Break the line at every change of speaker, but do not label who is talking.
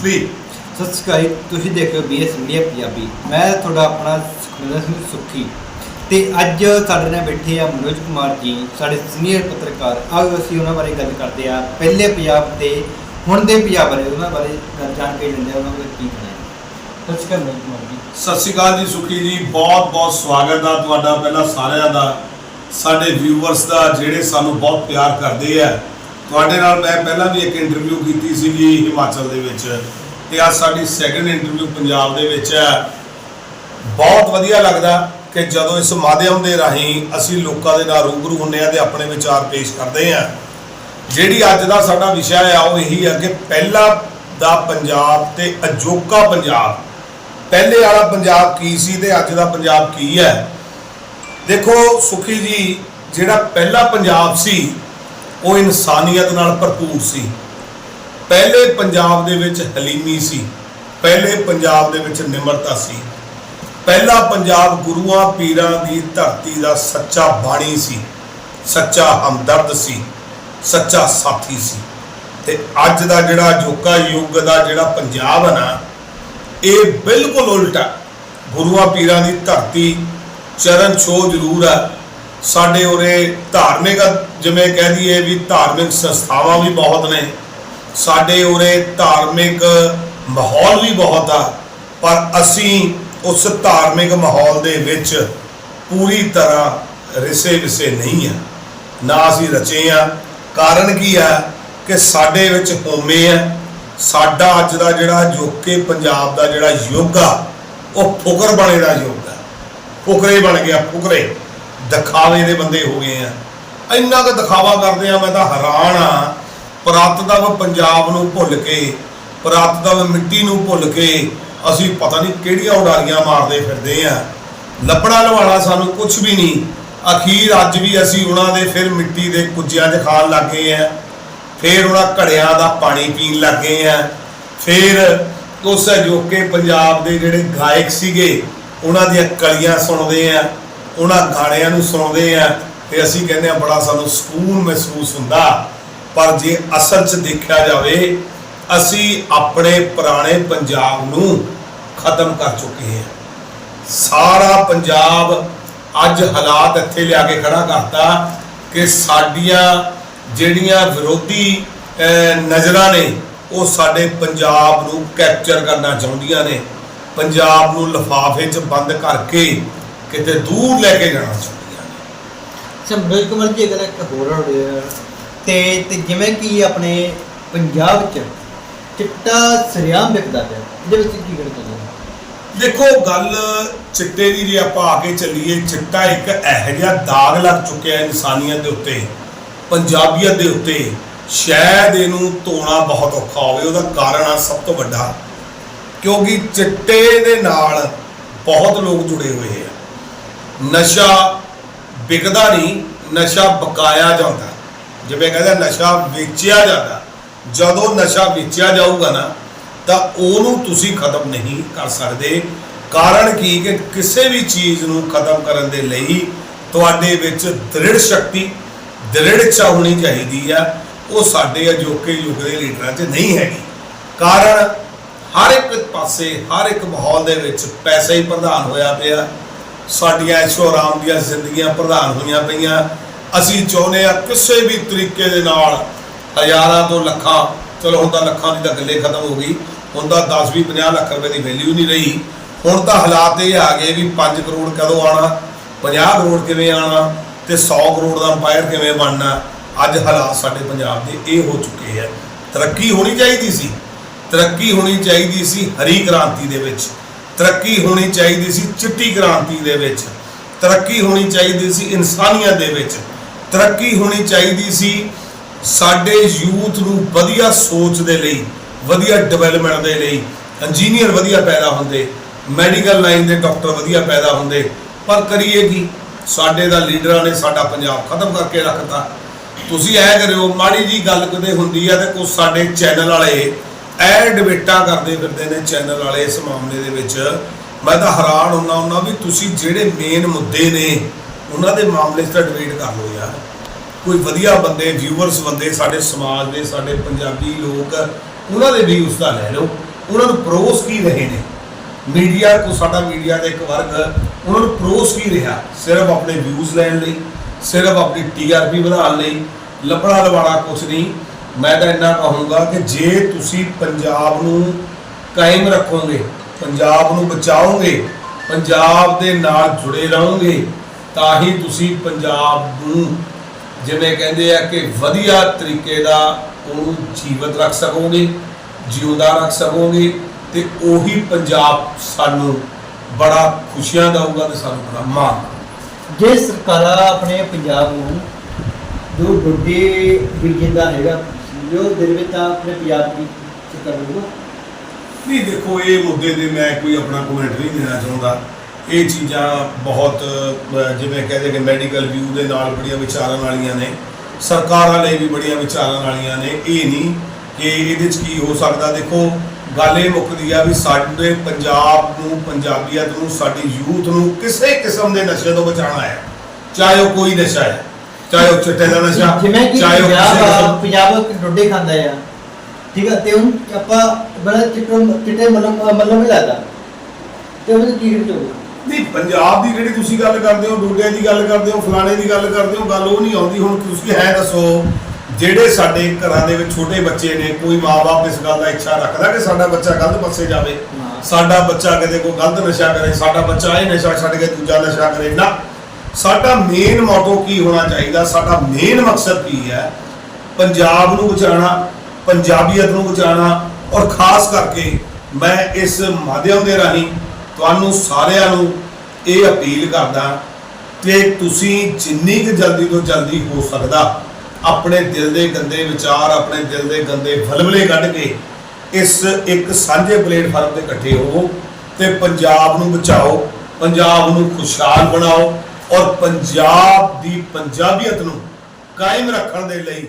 3
ਸਤਿ ਸ਼੍ਰੀ ਅਕਾਲ ਤੁਸੀਂ ਦੇਖ ਰਹੇ ਹੋ ਬੀਐਸ ਮੀਡੀਆ ਪੰਜਾਬੀ। ਮੈਂ ਤੁਹਾਡਾ ਆਪਣਾ ਸੁਖਮਿੰਦਰ ਸਿੰਘ ਸੁੱਖੀ। ਤੇ ਅੱਜ ਸਾਡੇ ਨਾਲ ਬੈਠੇ ਆ ਮਨੋਜ ਕੁਮਾਰ ਜੀ ਸਾਡੇ ਸੀਨੀਅਰ ਪੱਤਰਕਾਰ। ਆਓ ਅਸੀਂ ਉਹਨਾਂ ਬਾਰੇ ਗੱਲ ਕਰਦੇ ਆ ਪਹਿਲੇ ਪੰਜਾਬ ਦੇ ਹੁਣ ਦੇ ਪੰਜਾਬ ਬਾਰੇ ਉਹਨਾਂ ਬਾਰੇ ਗੱਲ ਜਾਣਕਾਰੀ ਲੈਂਦੇ ਆ ਉਹਨਾਂ ਬਾਰੇ ਕੀ ਕਹਿਣਾ ਹੈ। ਸਤਿ ਸ਼੍ਰੀ ਅਕਾਲ ਮਨੋਜ ਕੁਮਾਰ ਜੀ।
ਸਤਿ ਸ਼੍ਰੀ ਅਕਾਲ ਜੀ ਸੁਖੀ ਜੀ। ਬਹੁਤ ਬਹੁਤ ਸਵਾਗਤ ਆ ਤੁਹਾਡਾ ਪਹਿਲਾਂ ਸਾਰਿਆਂ ਦਾ ਸਾਡੇ ਵਿਊਵਰਸ ਦਾ ਜਿਹੜੇ ਸਾਨੂੰ ਬਹੁਤ ਪਿਆਰ ਕਰਦੇ ਆ। ਤੁਹਾਡੇ ਨਾਲ ਮੈਂ ਪਹਿਲਾਂ ਵੀ ਇੱਕ ਇੰਟਰਵਿਊ ਕੀਤੀ ਸੀਗੀ ਹਿਮਾਚਲ ਦੇ ਵਿੱਚ ਤੇ ਅੱਜ ਸਾਡੀ ਸੈਕੰਡ ਇੰਟਰਵਿਊ ਪੰਜਾਬ ਦੇ ਵਿੱਚ ਹੈ। ਬਹੁਤ ਵਧੀਆ ਲੱਗਦਾ ਕਿ ਜਦੋਂ ਇਸ ਮਾਧਿਅਮ ਦੇ ਰਾਹੀਂ ਅਸੀਂ ਲੋਕਾਂ ਦੇ ਨਾਲ ਰੂਬਰੂ ਹੁੰਦੇ ਆ ਤੇ ਆਪਣੇ ਵਿਚਾਰ ਪੇਸ਼ ਕਰਦੇ ਆ ਜਿਹੜੀ ਅੱਜ ਦਾ ਸਾਡਾ ਵਿਸ਼ਾ ਆ ਉਹ ਇਹੀ ਆ ਕਿ ਪਹਿਲਾ ਦਾ ਪੰਜਾਬ ਤੇ ਅਜੋਕਾ ਪੰਜਾਬ, ਪਹਿਲੇ ਵਾਲਾ ਪੰਜਾਬ ਕੀ ਸੀ ਤੇ ਅੱਜ ਦਾ ਪੰਜਾਬ ਕੀ ਹੈ? ਦੇਖੋ ਸੁਖੀ ਜੀ, ਜਿਹੜਾ ਪਹਿਲਾ ਪੰਜਾਬ ਸੀ ਉਹ ਇਨਸਾਨੀਅਤ ਨਾਲ ਭਰਪੂਰ ਸੀ। ਪਹਿਲੇ ਪੰਜਾਬ ਦੇ ਵਿੱਚ ਹਲੀਮੀ ਸੀ, ਪਹਿਲੇ ਪੰਜਾਬ ਦੇ ਵਿੱਚ ਨਿਮਰਤਾ ਸੀ। ਪਹਿਲਾ ਪੰਜਾਬ ਗੁਰੂਆਂ ਪੀਰਾਂ ਦੀ ਧਰਤੀ ਦਾ ਸੱਚਾ ਬਾਣੀ ਸੀ, ਸੱਚਾ ਹਮਦਰਦ ਸੀ, ਸੱਚਾ ਸਾਥੀ ਸੀ। ਤੇ ਅੱਜ ਦਾ ਜਿਹੜਾ ਅਜੋਕਾ ਯੁੱਗ ਦਾ ਜਿਹੜਾ ਪੰਜਾਬ ਹੈ ਨਾ, ਇਹ ਬਿਲਕੁਲ ਉਲਟਾ ਗੁਰੂਆਂ ਪੀਰਾਂ ਦੀ ਧਰਤੀ ਚਰਨ ਛੋਹ ਜ਼ਰੂਰ ਹੈ ਸਾਡੇ ਉਰੇ ਧਾਰਮਿਕ, ਜਿਵੇਂ ਕਹਿ ਦਈਏ ਵੀ ਧਾਰਮਿਕ ਸੰਸਥਾਵਾਂ ਵੀ ਬਹੁਤ ਨੇ। ਸਾਡੇ ਉਰੇ ਧਾਰਮਿਕ ਮਾਹੌਲ ਵੀ ਬਹੁਤ ਆ, ਪਰ ਅਸੀਂ ਉਸ ਧਾਰਮਿਕ ਮਾਹੌਲ ਦੇ ਵਿੱਚ ਪੂਰੀ ਤਰ੍ਹਾਂ ਰਿਸੇ ਵਿਸੇ ਨਹੀਂ ਆ। ਨਾ ਅਸੀਂ ਰਚੇ ਆ। ਕਾਰਨ ਕੀ ਆ ਕਿ ਸਾਡੇ ਵਿੱਚ ਹੋਮੇ ਆ। ਸਾਡਾ ਅੱਜ ਦਾ ਜਿਹੜਾ ਜੋਕੇ ਪੰਜਾਬ ਦਾ ਜਿਹੜਾ ਯੁੱਗ ਆ, ਉਹ ਫੁਕਰ ਬਣੇ ਦਾ ਯੁੱਗ ਆ। ਫੁਕਰੇ ਬਣ ਗਿਆ, ਫੁਕਰੇ। ਦਿਖਾਵੇ ਦੇ ਬੰਦੇ ਹੋ ਗਏ ਆ। ਇੰਨਾ ਕੁ ਦਿਖਾਵਾ ਕਰਦੇ ਆ, ਮੈਂ ਤਾਂ ਹੈਰਾਨ ਆ। ਪੁਰਾਤਨਤਮ ਪੰਜਾਬ ਨੂੰ ਭੁੱਲ ਕੇ ਪੁਰਾਤਨਤਮ ਮਿੱਟੀ ਨੂੰ ਭੁੱਲ ਕੇ ਅਸੀਂ ਪਤਾ ਨਹੀਂ ਕਿਹੜੀਆਂ ਉਡਾਰੀਆਂ ਮਾਰਦੇ ਫਿਰਦੇ ਆ। ਲੱਭਣਾ ਲਵਾਣਾ ਸਾਨੂੰ ਕੁਝ ਵੀ ਨਹੀਂ। ਅਖੀਰ ਅੱਜ ਵੀ ਅਸੀਂ ਉਹਨਾਂ ਦੇ ਫਿਰ ਮਿੱਟੀ ਦੇ ਕੁੱਜਿਆਂ 'ਚ ਖਾਣ ਲੱਗੇ ਆ। ਫਿਰ ਉਹਨਾਂ ਘੜਿਆਂ ਦਾ ਪਾਣੀ ਪੀਣ ਲੱਗੇ ਆ। ਫਿਰ ਉਸ ਅਜੋਕੇ ਪੰਜਾਬ ਦੇ ਜਿਹੜੇ ਗਾਇਕ ਸੀਗੇ, ਉਹਨਾਂ ਦੀਆਂ ਕਲੀਆਂ ਸੁਣਦੇ ਆ। ਉਹਨਾਂ ਗਾਣਿਆਂ ਨੂੰ ਸੁਣਾਉਂਦੇ ਆ ਤੇ ਅਸੀਂ ਕਹਿੰਦੇ ਆ ਬੜਾ ਸਾਨੂੰ ਸਕੂਨ ਮਹਿਸੂਸ ਹੁੰਦਾ। ਪਰ ਜੇ ਅਸਲ 'ਚ ਦੇਖਿਆ ਜਾਵੇ, ਅਸੀਂ ਆਪਣੇ ਪੁਰਾਣੇ ਪੰਜਾਬ ਨੂੰ ਖਤਮ ਕਰ ਚੁੱਕੇ ਹਾਂ। ਸਾਰਾ ਪੰਜਾਬ ਅੱਜ ਹਾਲਾਤ ਇੱਥੇ ਲਿਆ ਕੇ ਖੜਾ ਕਰਤਾ ਕਿ ਸਾਡੀਆਂ ਜਿਹੜੀਆਂ ਵਿਰੋਧੀ ਨਜ਼ਰਾਂ ਨੇ, ਉਹ ਸਾਡੇ ਪੰਜਾਬ ਨੂੰ ਕੈਪਚਰ ਕਰਨਾ ਚਾਹੁੰਦੀਆਂ ਨੇ। ਪੰਜਾਬ ਨੂੰ ਲਿਫਾਫੇ 'ਚ ਬੰਦ ਕਰਕੇ ਕਿਤੇ ਦੂਰ ਲੈ ਕੇ ਜਾਣਾ
ਮਨੋਜ ਕੁਮਾਰ ਜੀ ਅਗਰ ਇੱਕ ਹੋਰ ਹੋ ਰਿਹਾ ਤੇ ਤੇ ਜਿਵੇਂ ਕਿ ਆਪਣੇ ਪੰਜਾਬ 'ਚ ਚਿੱਟਾ ਸਰਿਆਮ ਵਿਕਦਾ ਪਿਆ ਇਹਦੇ ਵਿੱਚ ਕੀ ਚਾਹੁੰਦੇ ਹੋ
ਦੇਖੋ ਗੱਲ ਚਿੱਟੇ ਦੀ ਜੇ ਆਪਾਂ ਆ ਕੇ ਚੱਲੀਏ ਚਿੱਟਾ ਇੱਕ ਇਹੋ ਜਿਹਾ ਦਾਗ ਲੱਗ ਚੁੱਕਿਆ ਇਨਸਾਨੀਅਤ ਦੇ ਉੱਤੇ ਪੰਜਾਬੀਅਤ ਦੇ ਉੱਤੇ। ਸ਼ਾਇਦ ਇਹਨੂੰ ਧੋਣਾ ਬਹੁਤ ਔਖਾ ਹੋਵੇ ਉਹਦਾ ਕਾਰਨ ਆ ਸਭ ਤੋਂ ਵੱਡਾ ਕਿਉਂਕਿ ਚਿੱਟੇ ਦੇ ਨਾਲ ਬਹੁਤ ਲੋਕ ਜੁੜੇ ਹੋਏ ਆ। ਨਸ਼ਾ ਵਿਕਦਾ ਨਹੀਂ, ਨਸ਼ਾ ਬਕਾਇਆ ਜਾਂਦਾ। ਜਿਵੇਂ ਕਹਿੰਦੇ ਨਸ਼ਾ ਵੇਚਿਆ ਜਾਂਦਾ। ਜਦੋਂ ਨਸ਼ਾ ਵੇਚਿਆ ਜਾਊਗਾ ਨਾ, ਤਾਂ ਉਹਨੂੰ ਤੁਸੀਂ ਖਤਮ ਨਹੀਂ ਕਰ ਸਕਦੇ। ਕਾਰਨ ਕੀ ਕਿ ਕਿਸੇ ਵੀ ਚੀਜ਼ ਨੂੰ ਖਤਮ ਕਰਨ ਦੇ ਲਈ ਤੁਹਾਡੇ ਵਿੱਚ ਦ੍ਰਿੜ ਸ਼ਕਤੀ, ਦ੍ਰਿੜ ਇੱਛਾ ਹੋਣੀ ਚਾਹੀਦੀ ਆ। ਉਹ ਸਾਡੇ ਅਜੋਕੇ ਯੁੱਗ ਦੇ ਲੀਡਰਾਂ 'ਚ ਨਹੀਂ ਹੈਗੀ। ਕਾਰਨ ਹਰ ਇੱਕ ਪਾਸੇ, ਹਰ ਇੱਕ ਮਾਹੌਲ ਦੇ ਵਿੱਚ ਪੈਸਾ ਹੀ ਪ੍ਰਧਾਨ ਹੋਇਆ ਪਿਆ। ਸਾਡੀਆਂ ਐਸ਼ੋ ਆਰਾਮ ਦੀਆਂ ਜ਼ਿੰਦਗੀਆਂ ਪ੍ਰਧਾਨ ਹੋਈਆਂ ਪਈਆਂ। ਅਸੀਂ ਚਾਹੁੰਦੇ ਆ ਕਿਸੇ ਵੀ ਤਰੀਕੇ ਦੇ ਨਾਲ ਹਜ਼ਾਰਾਂ ਤੋਂ ਲੱਖਾਂ, ਚਲੋ ਹੁਣ ਤਾਂ ਲੱਖਾਂ ਦੀ ਤਾਂ ਗੱਲੇ ਖਤਮ ਹੋ ਗਈ, ਹੁਣ ਤਾਂ 10 20 50 ਲੱਖ ਰੁਪਏ ਦੀ ਵੈਲਿਊ ਨਹੀਂ ਰਹੀ। ਹੁਣ ਤਾਂ ਹਾਲਾਤ ਇਹ ਆ ਗਏ ਵੀ 5 ਕਰੋੜ ਕਦੋਂ ਆਣਾ 50 ਕਰੋੜ ਕਿਵੇਂ ਆਣਾ ਤੇ 100 ਕਰੋੜ ਦਾ ਅੰਪਾਇਰ ਕਿਵੇਂ ਬਣਨਾ। ਅੱਜ ਹਾਲਾਤ ਸਾਡੇ ਪੰਜਾਬ ਦੇ ਇਹ ਹੋ ਚੁੱਕੇ ਆ। ਤਰੱਕੀ ਹੋਣੀ ਚਾਹੀਦੀ ਸੀ। ਤਰੱਕੀ ਹੋਣੀ ਚਾਹੀਦੀ ਸੀ ਹਰੀ ਕ੍ਰਾਂਤੀ ਦੇ ਵਿੱਚ। ਤਰੱਕੀ ਹੋਣੀ ਚਾਹੀਦੀ ਸੀ ਚਿੱਟੀ ਕ੍ਰਾਂਤੀ ਦੇ ਵਿੱਚ। ਤਰੱਕੀ ਹੋਣੀ ਚਾਹੀਦੀ ਸੀ ਇਨਸਾਨੀਅਤ ਦੇ ਵਿੱਚ। ਤਰੱਕੀ ਹੋਣੀ ਚਾਹੀਦੀ ਸੀ ਸਾਡੇ ਯੂਥ ਨੂੰ ਵਧੀਆ ਸੋਚ ਦੇ ਲਈ, ਵਧੀਆ ਡਿਵੈਲਪਮੈਂਟ ਦੇ ਲਈ। ਇੰਜੀਨੀਅਰ ਵਧੀਆ ਪੈਦਾ ਹੁੰਦੇ, ਮੈਡੀਕਲ ਲਾਈਨ ਦੇ ਡਾਕਟਰ ਵਧੀਆ ਪੈਦਾ ਹੁੰਦੇ। ਪਰ ਕਰੀਏ ਕੀ? ਸਾਡੇ ਦਾ ਲੀਡਰਾਂ ਨੇ ਸਾਡਾ ਪੰਜਾਬ ਖਤਮ ਕਰਕੇ ਰੱਖਤਾ। ਤੁਸੀਂ ਐ ਕਰਿਓ, ਮਾੜੀ ਜੀ ਗੱਲ ਕਦੇ ਹੁੰਦੀ ਆ ਤੇ ਕੁਝ ਸਾਡੇ ਚੈਨਲ ਵਾਲੇ ਐ ਡਿਬੇਟਾਂ ਕਰਦੇ ਫਿਰਦੇ ਨੇ ਚੈਨਲ ਵਾਲੇ ਇਸ ਮਾਮਲੇ ਦੇ ਵਿੱਚ। ਮੈਂ ਤਾਂ ਹੈਰਾਨ ਹੁੰਦਾ ਹੁੰਦਾ ਵੀ ਤੁਸੀਂ ਜਿਹੜੇ ਮੇਨ ਮੁੱਦੇ ਨੇ, ਉਹਨਾਂ ਦੇ ਮਾਮਲੇ 'ਚ ਤਾਂ ਡਿਬੇਟ ਕਰ ਲਓ ਯਾਰ। ਕੋਈ ਵਧੀਆ ਬੰਦੇ ਵਿਊਅਰਸ ਬੰਦੇ ਸਾਡੇ ਸਮਾਜ ਦੇ, ਸਾਡੇ ਪੰਜਾਬੀ ਲੋਕ, ਉਹਨਾਂ ਦੇ ਵਿਊਜ਼ ਦਾ ਲੈ ਲਓ। ਉਹਨਾਂ ਨੂੰ ਪਰੋਸ ਕੀ ਰਹੇ ਨੇ? ਮੀਡੀਆ ਕੋ ਸਾਡਾ ਮੀਡੀਆ ਦਾ ਇੱਕ ਵਰਗ, ਉਹਨਾਂ ਨੂੰ ਪਰੋਸ ਕੀ ਰਿਹਾ? ਸਿਰਫ ਆਪਣੇ ਵਿਊਜ਼ ਲੈਣ ਲਈ, ਸਿਰਫ ਆਪਣੀ ਟੀਆਰਪੀ ਵਧਾਉਣ ਲਈ ਲੱਭਣਾ ਲਵਾਣਾ ਕੁਛ ਨਹੀਂ। ਮੈਂ ਤਾਂ ਇੰਨਾ ਕਹੂੰਗਾ ਕਿ ਜੇ ਤੁਸੀਂ ਪੰਜਾਬ ਨੂੰ ਕਾਇਮ ਰੱਖੋਗੇ, ਪੰਜਾਬ ਨੂੰ ਬਚਾਓਗੇ, ਪੰਜਾਬ ਦੇ ਨਾਲ ਜੁੜੇ ਰਹੋਗੇ, ਤਾਂ ਹੀ ਤੁਸੀਂ ਪੰਜਾਬ ਨੂੰ ਜਿਵੇਂ ਕਹਿੰਦੇ ਆ ਕਿ ਵਧੀਆ ਤਰੀਕੇ ਦਾ ਉਹਨੂੰ ਜੀਵਤ ਰੱਖ ਸਕੋਗੇ, ਜਿਉਂਦਾ ਰੱਖ ਸਕੋਗੇ ਤੇ ਉਹੀ ਪੰਜਾਬ ਸਾਨੂੰ ਬੜਾ ਖੁਸ਼ੀਆਂ ਦਊਗਾ ਤੇ ਸਾਨੂੰ ਬੜਾ ਮਾਣ
ਜੇ ਸਰਕਾਰਾਂ ਆਪਣੇ ਪੰਜਾਬ ਨੂੰ ਜੋ ਵੱਡੇ ਵਿਜਨ ਦਾ ਹੈਗਾ ਜੋ ਦਿਲ ਵਿੱਚ ਤਾਂ ਆਪਣੇ ਪੰਜਾਬ ਦੀ ਸਰਕਾਰ ਨੂੰ
ਨਹੀਂ, ਦੇਖੋ, ਇਹ ਮੁੱਦੇ ਤੇ ਮੈਂ ਕੋਈ ਆਪਣਾ ਕਮੈਂਟ ਨਹੀਂ ਦੇਣਾ ਚਾਹੁੰਦਾ। ਇਹ ਚੀਜ਼ਾਂ ਬਹੁਤ ਜਿਵੇਂ ਕਹਿੰਦੇ ਕਿ ਮੈਡੀਕਲ ਵਿਊ ਦੇ ਨਾਲ ਬੜੀਆਂ ਵਿਚਾਰਾਂ ਵਾਲੀਆਂ ਨੇ। ਸਰਕਾਰਾਂ ਲਈ ਵੀ ਬੜੀਆਂ ਵਿਚਾਰਾਂ ਵਾਲੀਆਂ ਨੇ। ਇਹ ਨਹੀਂ ਕਿ ਇਹਦੇ 'ਚ ਕੀ ਹੋ ਸਕਦਾ। ਦੇਖੋ, ਗੱਲ ਇਹ ਮੁੱਕਦੀ ਆ ਵੀ ਸਾਡੇ ਪੰਜਾਬ ਨੂੰ, ਪੰਜਾਬੀਅਤ ਨੂੰ, ਸਾਡੀ ਯੂਥ ਨੂੰ ਕਿਸੇ ਕਿਸਮ ਦੇ ਨਸ਼ੇ ਤੋਂ ਬਚਾਉਣਾ ਹੈ। ਚਾਹੇ ਉਹ ਕੋਈ ਨਸ਼ਾ ਹੈ। ਚਾਹੇ ਉਹ ਚਿੱਟੇ ਦਾ ਨਸ਼ਾ
ਜਿਵੇਂ ਕਿ
ਚਾਹੇ ਉਹ ਕਿਸੇ
ਪੰਜਾਬ ਆ,
ਕਿਸਮ-
ਪੰਜਾਬ ਡੋਡੇ ਖਾਂਦਾ ਆ। ਠੀਕ ਹੈ ਤੇ ਹੁਣ ਆਪਾਂ ਬੜਾ ਚਿੱਟੇ ਚਿੱਟੇ ਮਲਮ ਮਲਮ ਵੀ ਲਾਦਾ ਤੇ ਉਹਦੇ ਕੀ ਹਿੱਟ ਹੋਊਗਾ?
ਨਹੀਂ ਪੰਜਾਬ ਦੀ ਜਿਹੜੀ ਤੁਸੀਂ ਗੱਲ ਕਰਦੇ ਹੋ ਡੋਡਿਆਂ ਦੀ ਗੱਲ ਕਰਦੇ ਹੋ ਫਲਾਣੇ ਦੀ ਗੱਲ ਕਰਦੇ ਹੋ ਗੱਲ ਉਹ ਨਹੀਂ ਆਉਂਦੀ। ਹੁਣ ਤੁਸੀਂ ਹੈ ਦੱਸੋ ਜਿਹੜੇ ਸਾਡੇ ਘਰਾਂ ਦੇ ਵਿੱਚ ਛੋਟੇ ਬੱਚੇ ਨੇ ਕੋਈ ਮਾਪੇ ਇਸ ਗੱਲ ਦਾ ਇੱਛਾ ਰੱਖਦਾ ਕਿ ਸਾਡਾ ਬੱਚਾ ਗਲਤ ਪਾਸੇ ਜਾਵੇ?
ਹਾਂ।
ਸਾਡਾ ਬੱਚਾ ਕਿਤੇ ਕੋਈ ਗਲਤ ਨਸ਼ਾ ਕਰੇ ਸਾਡਾ ਬੱਚਾ ਇਹ ਨਸ਼ਾ ਛੱਡ ਕੇ ਦੂਜਾ ਨਸ਼ਾ ਕਰੇ? ਨਾ। ਸਾਡਾ ਮੇਨ ਮੋਟੋ ਕੀ ਹੋਣਾ ਚਾਹੀਦਾ? ਸਾਡਾ ਮੇਨ ਮਕਸਦ ਕੀ ਹੈ? ਪੰਜਾਬ ਨੂੰ ਬਚਾਉਣਾ, ਪੰਜਾਬੀਅਤ ਨੂੰ ਬਚਾਉਣਾ ਔਰ ਖਾਸ ਕਰਕੇ ਮੈਂ ਇਸ ਮਾਧਿਅਮ ਦੇ ਰਾਹੀਂ ਤੁਹਾਨੂੰ ਸਾਰਿਆਂ ਨੂੰ ਇਹ ਅਪੀਲ ਕਰਦਾ ਕਿ ਤੁਸੀਂ ਜਿੰਨੀ ਕੁ ਜਲਦੀ ਤੋਂ ਜਲਦੀ ਹੋ ਸਕਦਾ ਆਪਣੇ ਦਿਲ ਦੇ ਗੰਦੇ ਵਿਚਾਰ, ਆਪਣੇ ਦਿਲ ਦੇ ਗੰਦੇ ਫਲਵਲੇ ਕੱਢ ਕੇ ਇਸ ਇੱਕ ਸਾਂਝੇ ਪਲੇਟਫਾਰਮ ਤੇ ਇਕੱਠੇ ਹੋਵੋ ਤੇ ਪੰਜਾਬ ਨੂੰ ਬਚਾਓ, ਪੰਜਾਬ ਨੂੰ ਖੁਸ਼ਹਾਲ ਬਣਾਓ ਔਰ ਪੰਜਾਬ ਦੀ ਪੰਜਾਬੀਅਤ ਨੂੰ ਕਾਇਮ ਰੱਖਣ ਦੇ ਲਈ